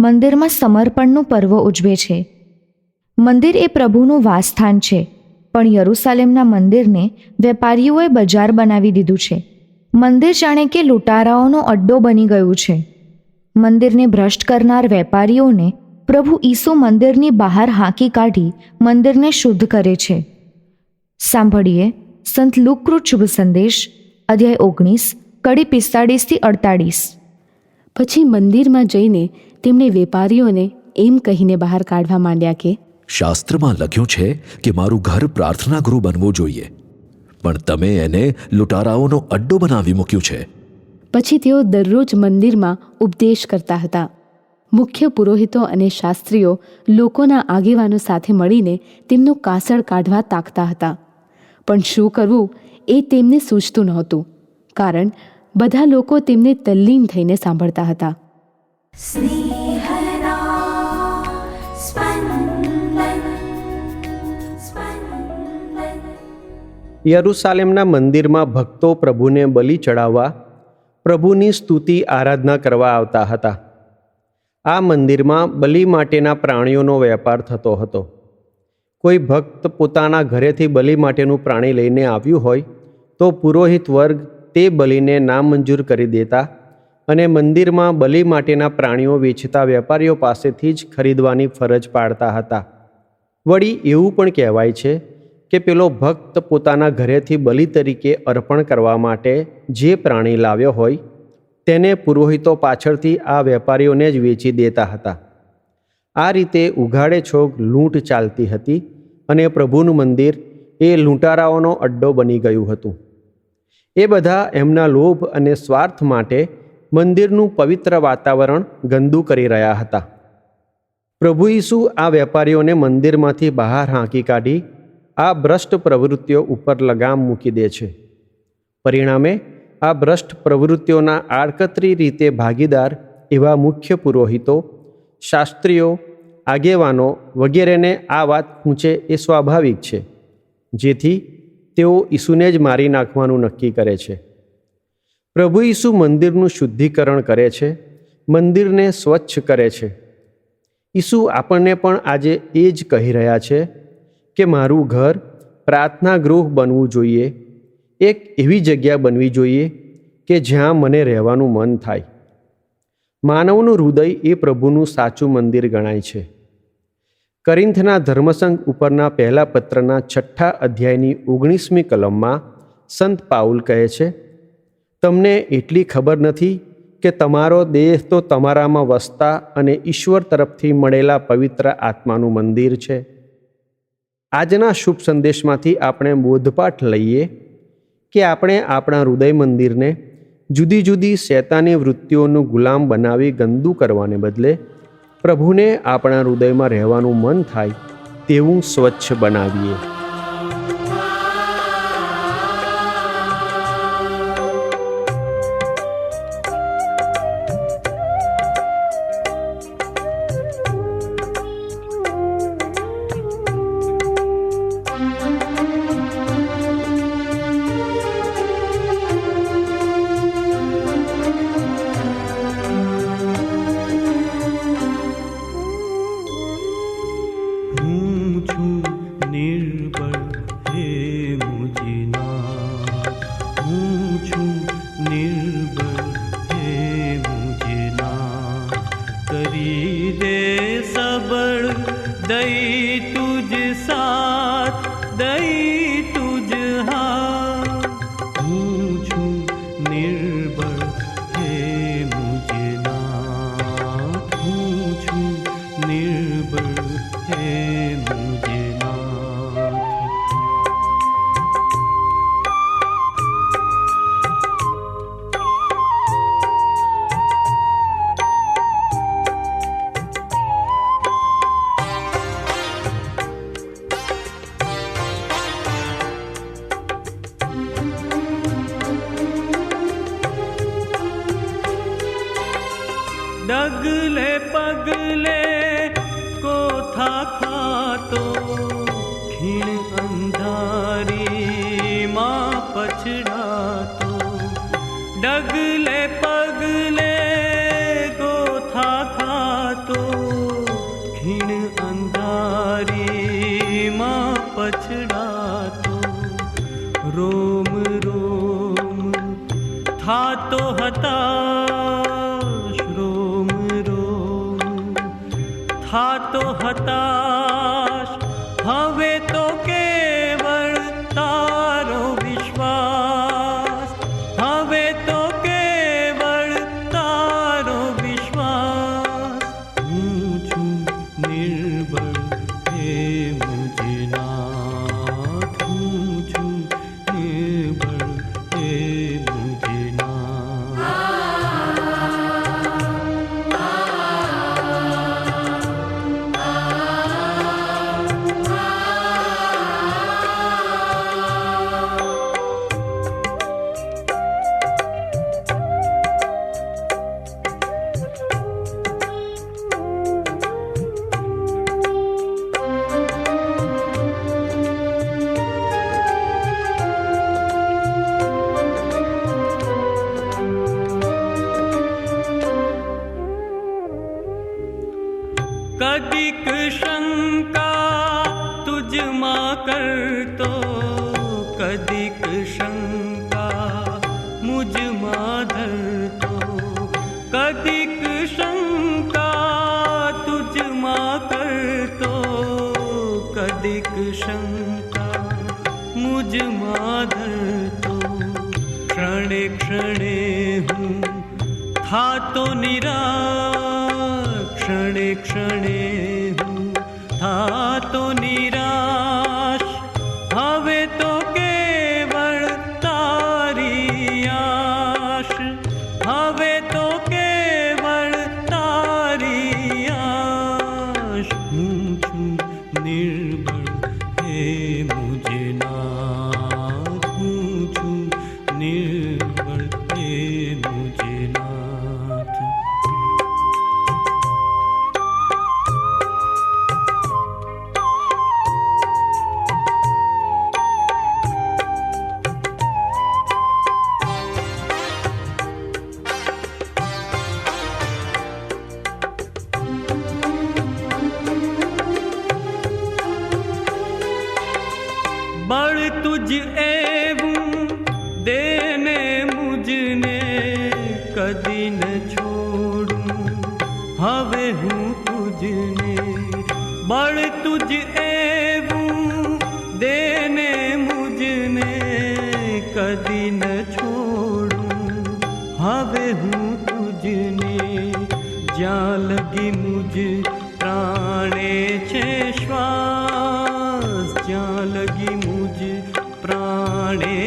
મંદિરમાં સમર્પણનું પર્વ ઉજવે છે. મંદિર એ પ્રભુનું વાસસ્થાન છે, પણ યરૂસાલેમના મંદિરને વેપારીઓએ બજાર બનાવી દીધું છે. મંદિર જાણે કે લૂંટારાઓનો અડ્ડો બની ગયું છે. મંદિરને ભ્રષ્ટ કરનાર વેપારીઓને પ્રભુ ઈસુ મંદિરની બહાર હાંકી કાઢી મંદિરને શુદ્ધ કરે છે. સાંભળીએ સંત લુકૃત શુભ સંદેશ, અધ્યાય ઓગણીસ, કડી પિસ્તાળીસથી અડતાળીસ. પછી મંદિરમાં જઈને તેમણે વેપારીઓને એમ કહીને બહાર કાઢવા માંડ્યા કે શાસ્ત્રમાં લખ્યું છે કે મારું ઘર પ્રાર્થના ગૃહ બનવું જોઈએ. પણ તમે એને લૂંટારાઓનો અડ્ડો બનાવી મૂક્યું છે. પછી તેઓ દરરોજ મંદિરમાં ઉપદેશ કરતા હતા. મુખ્ય પુરોહિતો અને શાસ્ત્રીઓ લોકોના આગેવાનો સાથે મળીને તેમનું કાસળ કાઢવા તાકતા હતા. પણ શું કરવું એ તેમને સૂચતું નહોતું કારણ બધા લોકો તેમને તલ્લીન થઈને સાંભળતા હતા. યરૂસાલેમના મંદિરમાં ભક્તો પ્રભુને બલિ ચડાવવા, પ્રભુની સ્તુતિ આરાધના કરવા આવતા હતા. આ મંદિરમાં બલિ માટેના પ્રાણીઓનો વેપાર થતો હતો. કોઈ ભક્ત પોતાના ઘરેથી બલિ માટેનું પ્રાણી લઈને આવ્યું હોય, તો પુરોહિત વર્ગ તે બલિને નામંજૂર કરી દેતા અને મંદિરમાં બલિ માટેના પ્રાણીઓ વેચતા વેપારીઓ પાસેથી જ ખરીદવાની ફરજ પાડતા હતા. વળી એવું પણ કહેવાય છે કે પેલો ભક્ત પોતાના ઘરેથી બલિ તરીકે અર્પણ કરવા માટે જે પ્રાણી લાવ્યો હોય, તેને પુરોહિતો પાછળથી આ વેપારીઓને જ વેચી દેતા હતા. આ રીતે ઉઘાડે છોગ લૂંટ ચાલતી હતી અને પ્રભુનું મંદિર એ લૂંટારાઓનો અડ્ડો બની ગયું હતું. એ બધા એમના લોભ અને સ્વાર્થ માટે મંદિરનું પવિત્ર વાતાવરણ ગંદુ કરી રહ્યા હતા. પ્રભુ ઈસુ આ વેપારીઓને મંદિરમાંથી બહાર હાંકી કાઢી આ ભ્રષ્ટ પ્રવૃત્તિઓ ઉપર લગામ મૂકી દે છે. પરિણામે આ ભ્રષ્ટ પ્રવૃત્તિઓના આડકતરી રીતે ભાગીદાર એવા મુખ્ય પુરોહિતો, શાસ્ત્રીઓ, આગેવાનો વગેરેને આ વાત ખૂંચે એ સ્વાભાવિક છે, જેથી તેઓ ઈસુને જ મારી નાખવાનું નક્કી કરે છે. પ્રભુ ઈસુ મંદિરનું શુદ્ધિકરણ કરે છે, મંદિરને સ્વચ્છ કરે છે. ઈસુ આપણને પણ આજે એ જ કહી રહ્યા છે કે મારું ઘર પ્રાર્થના ગૃહ બનવું જોઈએ, એક એવી જગ્યા બનવી જોઈએ કે જ્યાં મને રહેવાનું મન થાય. માનવનું હૃદય એ પ્રભુનું સાચું મંદિર ગણાય છે. કરિંથના ધર્મસંઘ ઉપરના પહેલા પત્રના છઠ્ઠા અધ્યાયની ઓગણીસમી કલમમાં સંત પાઉલ કહે છે તમને એટલી ખબર નથી કે તમારો દેહ તો તમારામાં વસતા અને ઈશ્વર તરફથી મળેલા પવિત્ર આત્માનું મંદિર છે? આજના શુભ સંદેશમાંથી આપણે બોધપાઠ લઈએ કે આપણે આપણા હૃદય મંદિરને જુદી જુદી શેતાની વૃત્તિઓનું ગુલામ બનાવી ગંદુ કરવાને બદલે પ્રભુને આપણા હૃદયમાં રહેવાનું મન થાય તેવું સ્વચ્છ બનાવીએ. day डगले पगले को था खातो खिण अंधारी माँ पछड़ा तो डगले पगले થાતો હતાશ હવે તો કેવળ તારો વિશ્વાસ હવે તો કેવળ તારો વિશ્વાસ હું છું નિર્બળ હે થાતો નિરા ક્ષણે ક્ષણે હું થાતો નિરાશ હવે તો કેવળ તારી આશ. હવે તો કેવળ તારી આશ. હું છું નિર્બળ, હે મુજે કદી ન છોડું હવે હું તુજને બળ તુજ એવું દેને મુજને કદી ન છોડું હવે હું તુજને જ્યાં લગી મુજ પ્રાણે છે શ્વાસ જ્યાં લગી મુજ પ્રાણે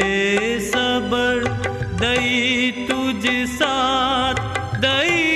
दे सबर दई तुझ साथ दई